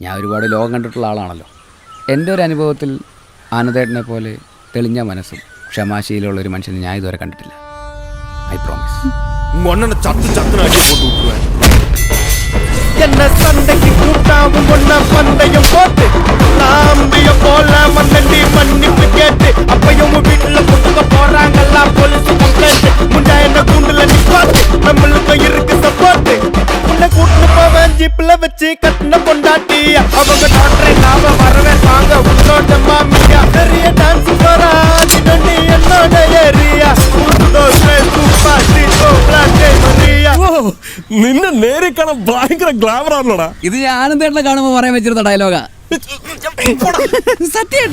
ഞാൻ ഒരുപാട് ലോകം കണ്ടിട്ടുള്ള ആളാണല്ലോ എൻ്റെ ഒരു അനുഭവത്തിൽ ആനന്ദേട്ടനെ പോലെ തെളിഞ്ഞ മനസ്സും ക്ഷമാശീലമുള്ള ഒരു മനുഷ്യനെ ഞാൻ ഇതുവരെ കണ്ടിട്ടില്ല ഐ പ്രോമിസ് உங்க அண்ணனை சத்து சத்துன்னு அடி போட்டு விட்டுருவேன் என்ன சண்டைக்கு கூட்டாவும் ஒன்ன பந்தயம் போட்டு நாம்பிய உன்னை கூட்டு போவேன் ஜீப்ல வச்சு கட்டின பொண்டாட்டி அவங்க டாக்டரை நாம வரவே வாங்க உன்னோட மாமியா பெரிய டான்ஸ் போறா நீ என்னோட ஏரியா சூப்பர் மரியா ഓ നിന്നെ നേരെ കാണാൻ ഭയങ്കര ഗ്ലാമർ ആണല്ലോടാ ഇത് ഞാൻ ആനന്ദേട്ടനെ കാണുമ്പോൾ പറയാൻ വെച്ചിരുന്ന ഡയലോഗാ സത്യം